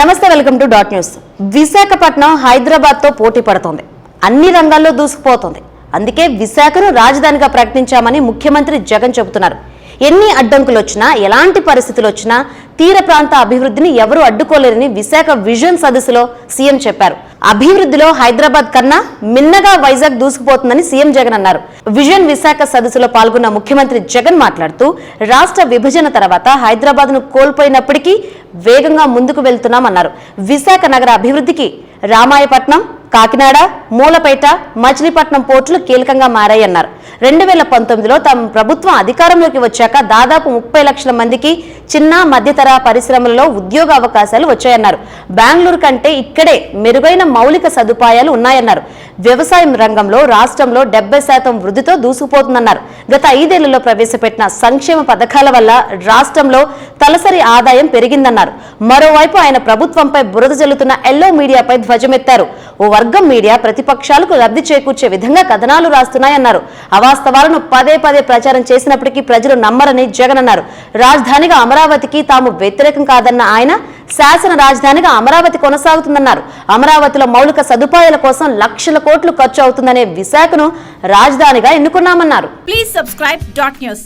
నమస్తే welcome to dot news. Visakhapatnam హైదరాబాద్తో పోటీ పడుతోంది. అన్ని రంగాల్లో దూసుకుపోతోంది. అందుకే విశాఖను రాజధానిగా ప్రకటించామని ముఖ్యమంత్రి జగన్ చెబుతున్నారు. ఎన్ని అడ్డంకులు వచ్చినా ఎలాంటి పరిస్థితులు వచ్చినా తీర ప్రాంత అభివృద్ధిని ఎవరూ అడ్డుకోలేరని విశాఖ విజన్ సదస్సులో సీఎం చెప్పారు. అభివృద్ధిలో హైదరాబాద్ కన్నా మిన్నగా వైజాగ్ దూసుకుపోతుందని సీఎం జగన్ అన్నారు. విజన్ విశాఖ సదస్సులో పాల్గొన్న ముఖ్యమంత్రి జగన్ మాట్లాడుతూ రాష్ట్ర విభజన తర్వాత హైదరాబాద్ను కోల్పోయినప్పటికీ వేగంగా ముందుకు వెళ్తున్నామన్నారు. విశాఖ నగర అభివృద్ధికి రామాయపట్నం కాకినాడ మూలపేట మచిలీపట్నం పోర్టులు కీలకంగా మారాయన్నారు. రెండు వేల పంతొమ్మిదిలో తమ ప్రభుత్వం అధికారంలోకి వచ్చాక దాదాపు ముప్పై లక్షల మందికి చిన్న మధ్యతర పరిశ్రమలలో ఉద్యోగ అవకాశాలు వచ్చాయన్నారు. బెంగళూరు కంటే ఇక్కడే మెరుగైన మౌలిక సదుపాయాలు ఉన్నాయన్నారు. వ్యవసాయం రంగంలో రాష్ట్రంలో డెబ్బై శాతం వృద్ధితో దూసుకుపోతుందన్నారు. గత ఐదేళ్ళలో ప్రవేశపెట్టిన సంక్షేమ పథకాల వల్ల రాష్ట్రంలో తలసరి ఆదాయం పెరిగిందన్నారు. మరోవైపు ఆయన ప్రభుత్వంపై బురద జల్లుతున్న ఎల్లో మీడియాపై ధ్వజమెత్తారు. ఓ వర్గం మీడియా ప్రతిపక్షాలకు లబ్ధి చేకూర్చే విధంగా కథనాలు రాస్తున్నాయన్నారు. అవాస్తవాలను పదే పదే ప్రచారం చేసినప్పటికీ ప్రజలు నమ్మరని జగన్ అన్నారు. రాజధానిగా అమరావతికి తాము వ్యతిరేకం కాదన్న ఆయన శాసన రాజధానిగా అమరావతి కొనసాగుతుందన్నారు అమరావతిలో మౌలిక సదుపాయాల కోసం లక్షల కోట్లు ఖర్చు అవుతుందనే విశాఖను రాజధానిగా ఎన్నుకున్నామన్నారు ప్లీజ్.